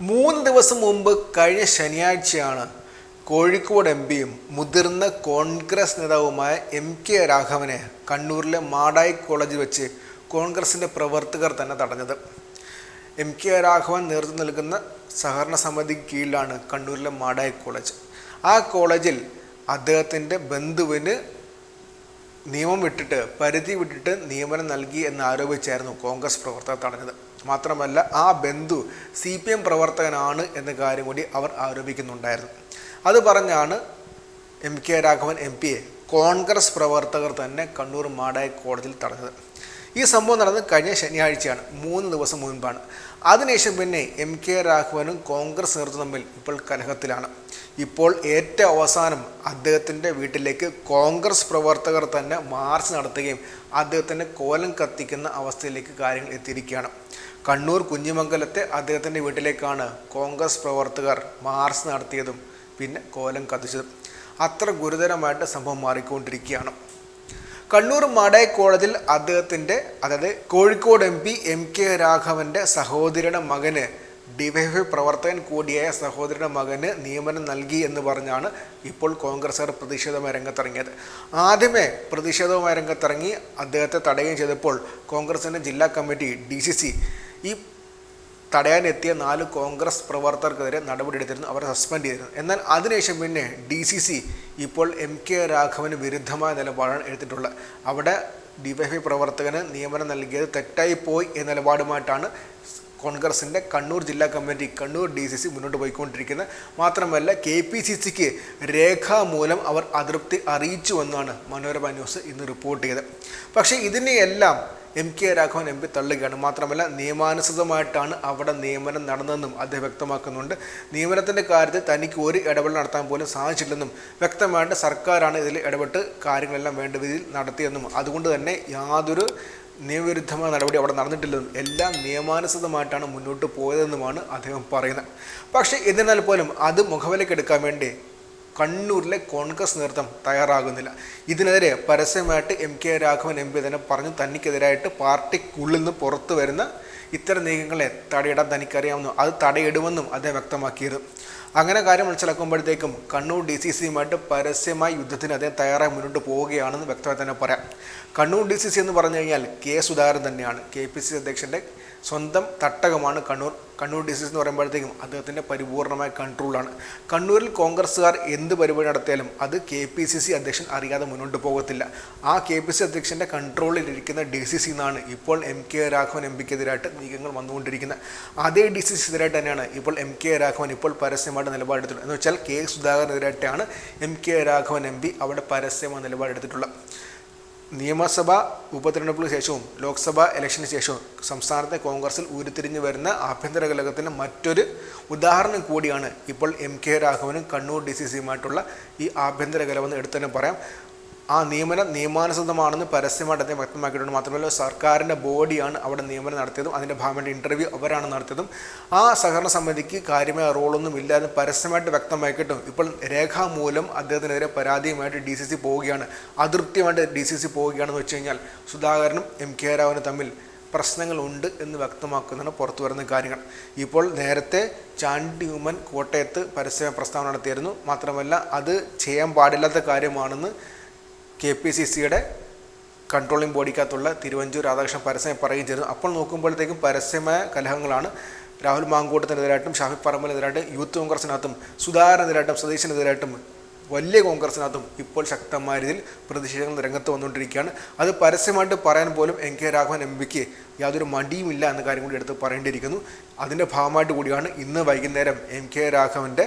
മൂന്ന് ദിവസം മുമ്പ് കഴിഞ്ഞ ശനിയാഴ്ചയാണ് കോഴിക്കോട് എം പിയും മുതിർന്ന കോൺഗ്രസ് നേതാവുമായ എം കെ രാഘവനെ കണ്ണൂരിലെ മാടായി കോളേജിൽ വെച്ച് കോൺഗ്രസിന്റെ പ്രവർത്തകർ തന്നെ തടഞ്ഞത്. എം കെ രാഘവൻ നേതൃത്വം നൽകുന്ന സഹകരണ സമിതിക്ക് കീഴിലാണ് കണ്ണൂരിലെ മാടായി കോളേജ്. ആ കോളേജിൽ അദ്ദേഹത്തിന്റെ ബന്ധുവിന് നിയമം വിട്ടിട്ട് പരിധി വിട്ടിട്ട് നിയമനം നൽകി എന്ന് ആരോപിച്ചായിരുന്നു കോൺഗ്രസ് പ്രവർത്തകർ തടഞ്ഞത്. മാത്രമല്ല ആ ബന്ധു സി പി എം പ്രവർത്തകനാണ് എന്ന കാര്യം കൂടി അവർ ആരോപിക്കുന്നുണ്ടായിരുന്നു. അത് പറഞ്ഞാണ് എം കെ രാഘവൻ എം പിയെ കോൺഗ്രസ് പ്രവർത്തകർ തന്നെ കണ്ണൂർ മാടായി കോടതിയിൽ തടഞ്ഞത്. ഈ സംഭവം നടന്നത് കഴിഞ്ഞ ശനിയാഴ്ചയാണ്. മൂന്ന് ദിവസം മുൻപാണ്. അതിനുശേഷം പിന്നെ എം കെ രാഘവനും കോൺഗ്രസ് നേതൃത്വം തമ്മിൽ ഇപ്പോൾ കലഹത്തിലാണ്. ഇപ്പോൾ ഏറ്റവും അവസാനം അദ്ദേഹത്തിന്റെ വീട്ടിലേക്ക് കോൺഗ്രസ് പ്രവർത്തകർ തന്നെ മാർച്ച് നടത്തുകയും അദ്ദേഹത്തിന്റെ കോലം കത്തിക്കുന്ന അവസ്ഥയിലേക്ക് കാര്യങ്ങൾ എത്തിയിരിക്കുകയാണ്. കണ്ണൂർ കുഞ്ഞിമംഗലത്തെ അദ്ദേഹത്തിന്റെ വീട്ടിലേക്കാണ് കോൺഗ്രസ് പ്രവർത്തകർ മാർച്ച് നടത്തിയതും പിന്നെ കോലം കത്തിച്ചതും. അത്ര ഗുരുതരമായിട്ട് സംഭവം മാറിക്കൊണ്ടിരിക്കുകയാണ്. കണ്ണൂർ മാടായി കോളേജിൽ അദ്ദേഹത്തിന്റെ അതായത് Kozhikode M P M K രാഘവന്റെ സഹോദരിയുടെ മകന് ഡിവൈഎഫ്ഐ പ്രവർത്തകൻ കൂടിയായ സഹോദരിയുടെ മകന് നിയമനം നൽകി എന്ന് പറഞ്ഞാണ് ഇപ്പോൾ കോൺഗ്രസ്സുകാർ പ്രതിഷേധവുമായി രംഗത്തിറങ്ങിയത്. ആദ്യമേ പ്രതിഷേധവുമായി രംഗത്തിറങ്ങി അദ്ദേഹത്തെ തടയുകയും ചെയ്തപ്പോൾ കോൺഗ്രസിന്റെ ജില്ലാ കമ്മിറ്റി ഡി ഈ തടയാനെത്തിയ നാല് കോൺഗ്രസ് പ്രവർത്തകർക്കെതിരെ നടപടിയെടുത്തിരുന്നു അവരെ സസ്പെൻഡ് ചെയ്തിരുന്നു. എന്നാൽ അതിനുശേഷം പിന്നെ ഡി സി സി ഇപ്പോൾ എം കെ രാഘവന് വിരുദ്ധമായ നിലപാടാണ് എടുത്തിട്ടുള്ളത്. അവിടെ ഡിവൈഎഫ്ഐ പ്രവർത്തകന് നിയമനം നൽകിയത് തെറ്റായി പോയി എന്ന നിലപാടുമായിട്ടാണ് കോൺഗ്രസിന്റെ കണ്ണൂർ ജില്ലാ committee Kannur D C C മുന്നോട്ട് പോയിക്കൊണ്ടിരിക്കുന്നത് മാത്രമല്ല കെ പി സി സിക്ക് രേഖാമൂലം അവർ അതൃപ്തി അറിയിച്ചുവെന്നാണ് മനോരമ ന്യൂസ് ഇന്ന് റിപ്പോർട്ട് ചെയ്തത്. പക്ഷേ ഇതിനെയെല്ലാം M K Raghavan M P തള്ളുകയാണ്. മാത്രമല്ല നിയമാനുസൃതമായിട്ടാണ് അവിടെ നിയമനം നടന്നതെന്നും അദ്ദേഹം വ്യക്തമാക്കുന്നുണ്ട്. നിയമനത്തിന്റെ കാര്യത്തിൽ തനിക്ക് ഒരു ഇടപെടൽ നടത്താൻ പോലും സാധിച്ചില്ലെന്നും വ്യക്തമായിട്ട് സർക്കാരാണ് ഇതിൽ ഇടപെട്ട് കാര്യങ്ങളെല്ലാം വേണ്ട രീതിയിൽ നടത്തിയെന്നും. അതുകൊണ്ട് തന്നെ യാതൊരു നിയമവിരുദ്ധമായ നടപടി അവിടെ നടന്നിട്ടില്ലെന്നും എല്ലാം നിയമാനുസൃതമായിട്ടാണ് മുന്നോട്ട് പോയതെന്നുമാണ് അദ്ദേഹം പറയുന്നത്. പക്ഷേ എന്നിരുന്നാൽ പോലും അത് മുഖവിലക്കെടുക്കാൻ വേണ്ടി കണ്ണൂരിലെ കോൺഗ്രസ് നേതൃത്വം തയ്യാറാകുന്നില്ല. ഇതിനെതിരെ പരസ്യമായിട്ട് M K Raghavan M P തന്നെ പറഞ്ഞു തനിക്കെതിരായിട്ട് പാർട്ടിക്കുള്ളിൽ നിന്ന് പുറത്തു വരുന്ന ഇത്തരം നീക്കങ്ങളെ തടയിടാൻ തനിക്കറിയാമെന്നും അത് തടയിടുമെന്നും അദ്ദേഹം വ്യക്തമാക്കിയത്. അങ്ങനെ കാര്യം മനസ്സിലാക്കുമ്പോഴത്തേക്കും കണ്ണൂർ ഡി സി സിയുമായിട്ട് പരസ്യമായി യുദ്ധത്തിന് അദ്ദേഹം തയ്യാറായി മുന്നോട്ട് പോവുകയാണെന്ന് വ്യക്തമായി തന്നെ പറയാം. കണ്ണൂർ ഡി സി സി എന്ന് പറഞ്ഞു കഴിഞ്ഞാൽ കെ സുധാകരൻ തന്നെയാണ്. കെ പി സി അധ്യക്ഷന്റെ സ്വന്തം തട്ടകമാണ് കണ്ണൂർ. കണ്ണൂർ ഡിസീസ് എന്ന് പറയുമ്പോഴത്തേക്കും അദ്ദേഹത്തിന്റെ പരിപൂർണമായ കൺട്രോളാണ്. കണ്ണൂരിൽ കോൺഗ്രസ്സുകാർ എന്ത് പരിപാടി നടത്തിയാലും അത് കെ പി സി സി അധ്യക്ഷൻ അറിയാതെ മുന്നോട്ട് പോകത്തില്ല. ആ കെ പി സി അധ്യക്ഷന്റെ കൺട്രോളിലിരിക്കുന്ന ഡി സി സി എന്നാണ് ഇപ്പോൾ എം കെ രാഘവൻ എം പിക്കെതിരായിട്ട് നീക്കങ്ങൾ വന്നുകൊണ്ടിരിക്കുന്നത്. അതേ ഡി സി സി എതിരായിട്ട് തന്നെയാണ് ഇപ്പോൾ എം കെ രാഘവൻ ഇപ്പോൾ പരസ്യമായിട്ട് നിലപാടെടുത്തിട്ടുള്ളത്. എന്ന് വെച്ചാൽ K സുധാകരനെതിരായിട്ടാണ് M K Raghavan M P അവിടെ പരസ്യമായ നിലപാടെടുത്തിട്ടുള്ളത്. നിയമസഭാ ഉപതെരഞ്ഞെടുപ്പിന് ശേഷവും ലോക്സഭാ ഇലക്ഷന് ശേഷവും സംസ്ഥാനത്തെ കോൺഗ്രസിൽ ഉരുത്തിരിഞ്ഞു വരുന്ന ആഭ്യന്തര കലകത്തിന് മറ്റൊരു ഉദാഹരണം കൂടിയാണ് ഇപ്പോൾ എം കെ രാഘവനും കണ്ണൂർ ഡി സി സിയുമായിട്ടുള്ള ഈ ആഭ്യന്തര കലവെന്ന് എടുത്തു തന്നെ പറയാം. ആ നിയമനം നിയമാനുസൃതമാണെന്ന് പരസ്യമായിട്ട് അദ്ദേഹം വ്യക്തമാക്കിയിട്ടുണ്ട്. മാത്രമല്ല സർക്കാരിന്റെ ബോഡിയാണ് അവിടെ നിയമനം നടത്തിയതും അതിന്റെ ഭാഗമായിട്ട് ഇന്റർവ്യൂ അവരാണ് നടത്തിയതും. ആ സഹകരണ സമിതിക്ക് കാര്യമായ റോളൊന്നും ഇല്ല എന്ന് പരസ്യമായിട്ട് വ്യക്തമാക്കിയിട്ടും ഇപ്പോൾ രേഖാമൂലം അദ്ദേഹത്തിനെതിരെ പരാതിയുമായിട്ട് ഡി സി സി പോവുകയാണ്. അതൃപ്തിയുമായിട്ട് ഡി സി സി പോവുകയാണെന്ന് വെച്ച് കഴിഞ്ഞാൽ സുധാകരനും എം കെ രാവനും തമ്മിൽ പ്രശ്നങ്ങളുണ്ട് എന്ന് വ്യക്തമാക്കുന്നതാണ് പുറത്തു വരുന്ന കാര്യങ്ങൾ. ഇപ്പോൾ നേരത്തെ ചാണ്ടി ഉമ്മൻ കോട്ടയത്ത് പരസ്യ പ്രസ്താവന നടത്തിയിരുന്നു. മാത്രമല്ല അത് ചെയ്യാൻ പാടില്ലാത്ത കാര്യമാണെന്ന് കെ പി സി സിയുടെ കൺട്രോളിംഗ് ബോഡിക്കകത്തുള്ള തിരുവഞ്ചൂർ രാധാകൃഷ്ണൻ പരസ്യം പറയുകയും ചെയ്തു. അപ്പോൾ നോക്കുമ്പോഴത്തേക്കും പരസ്യമായ കലഹങ്ങളാണ് രാഹുൽ മാങ്കൂട്ടത്തിനെതിരായിട്ടും ഷാഫി പറമ്പലിനെതിരായിട്ടും യൂത്ത് കോൺഗ്രസിനകത്തും സുധാകരനെതിരായിട്ടും സതീശനെതിരായിട്ടും വലിയ കോൺഗ്രസിനകത്തും ഇപ്പോൾ ശക്തമായ രീതിയിൽ പ്രതിഷേധങ്ങൾ രംഗത്ത് വന്നുകൊണ്ടിരിക്കുകയാണ്. അത് പരസ്യമായിട്ട് പറയാൻ പോലും എൻ കെ രാഘവൻ എം പിക്ക് യാതൊരു മടിയുമില്ല എന്ന കാര്യം കൂടി എടുത്ത് പറയേണ്ടിയിരിക്കുന്നു. അതിന്റെ ഭാഗമായിട്ട് കൂടിയാണ് ഇന്ന് വൈകുന്നേരം എം കെ രാഘവന്റെ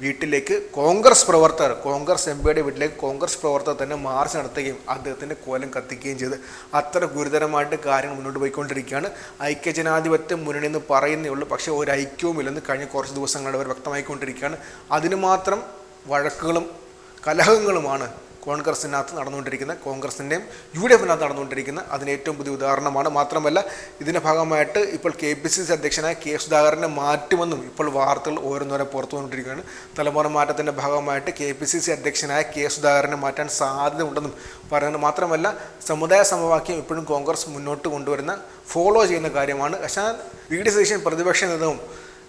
വീട്ടിലേക്ക് കോൺഗ്രസ് പ്രവർത്തകർ കോൺഗ്രസ് എം പിയുടെ വീട്ടിലേക്ക് കോൺഗ്രസ് പ്രവർത്തകർ തന്നെ മാർച്ച് നടത്തുകയും അദ്ദേഹത്തിന്റെ കോലം കത്തിക്കുകയും ചെയ്ത് അത്ര ഗുരുതരമായിട്ട് കാര്യങ്ങൾ മുന്നോട്ട് പോയിക്കൊണ്ടിരിക്കുകയാണ്. ഐക്യജനാധിപത്യ മുന്നണി എന്ന് പറയുന്നേ ഉള്ളൂ. പക്ഷേ ഒരു ഐക്യവുമില്ലെന്ന് കഴിഞ്ഞ കുറച്ച് ദിവസങ്ങളായിട്ട് അവർ വ്യക്തമായിക്കൊണ്ടിരിക്കുകയാണ്. അതിന് മാത്രം വഴക്കുകളും കലഹങ്ങളുമാണ് കോൺഗ്രസിനകത്ത് നടന്നുകൊണ്ടിരിക്കുന്ന കോൺഗ്രസിന്റെയും യു ഡി എഫിനകത്ത് നടന്നുകൊണ്ടിരിക്കുന്ന അതിന് ഏറ്റവും പുതിയ ഉദാഹരണമാണ്. മാത്രമല്ല ഇതിന്റെ ഭാഗമായിട്ട് ഇപ്പോൾ കെ പി സി സി അധ്യക്ഷനായ കെ സുധാകരനെ മാറ്റുമെന്നും ഇപ്പോൾ വാർത്തകൾ ഓരോന്നോരെ പുറത്തു വന്നുകൊണ്ടിരിക്കുകയാണ് തലമുറ മാറ്റത്തിന്റെ ഭാഗമായിട്ട് കെ പി സി സി അധ്യക്ഷനായ കെ സുധാകരനെ മാറ്റാൻ സാധ്യത ഉണ്ടെന്നും പറയുന്നത് മാത്രമല്ല സമുദായ സമവാക്യം ഇപ്പോഴും കോൺഗ്രസ് മുന്നോട്ട് കൊണ്ടുവരുന്ന ഫോളോ ചെയ്യുന്ന കാര്യമാണ്. പക്ഷേ വി ഡി സതീശൻ പ്രതിപക്ഷ നേതാവും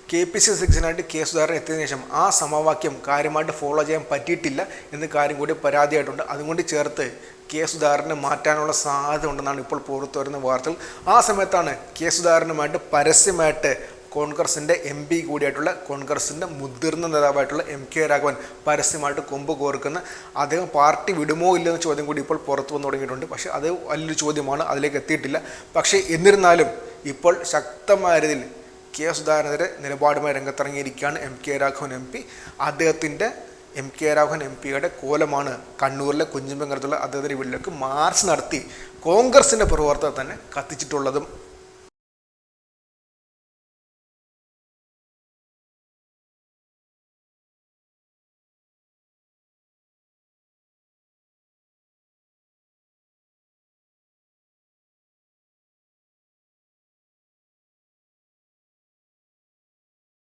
കെ പി സി സെക്ഷനായിട്ട് കെ സുധാകരൻ എത്തിയതിനു ശേഷം ആ സമവാക്യം കാര്യമായിട്ട് ഫോളോ ചെയ്യാൻ പറ്റിയിട്ടില്ല എന്ന കാര്യം കൂടി പരാതിയായിട്ടുണ്ട്. അതുകൊണ്ട് ചേർത്ത് കെ സുധാകരനെ മാറ്റാനുള്ള സാധ്യത ഉണ്ടെന്നാണ് ഇപ്പോൾ പുറത്തു വരുന്ന വാർത്തകൾ. ആ സമയത്താണ് കെ സുധാകരനുമായിട്ട് പരസ്യമായിട്ട് കോൺഗ്രസിന്റെ എം പി കൂടിയായിട്ടുള്ള കോൺഗ്രസിന്റെ മുതിർന്ന നേതാവായിട്ടുള്ള എം കെ രാഘവൻ പരസ്യമായിട്ട് കൊമ്പ് കോർക്കുന്ന അദ്ദേഹം പാർട്ടി വിടുമോ ഇല്ലെന്ന ചോദ്യം കൂടി ഇപ്പോൾ പുറത്തു വന്നു തുടങ്ങിയിട്ടുണ്ട്. പക്ഷേ അത് വലിയൊരു ചോദ്യമാണ്. അതിലേക്ക് എത്തിയിട്ടില്ല. പക്ഷേ എന്നിരുന്നാലും ഇപ്പോൾ ശക്തമായ രീതിയിൽ കെ സുധാകരനെതിരെ നിലപാടുമായി രംഗത്തിറങ്ങിയിരിക്കുകയാണ് M K Raghavan M P. അദ്ദേഹത്തിന്റെ എം കെ രാഘവൻ എം പിയുടെ കോലമാണ് കണ്ണൂരിലെ കുഞ്ഞിമ്പങ്കരത്തുള്ള അദ്ദേഹത്തിന്റെ വീട്ടിലേക്ക് മാർച്ച് നടത്തി കോൺഗ്രസിന്റെ പ്രവർത്തകർ തന്നെ കത്തിച്ചിട്ടുള്ളതും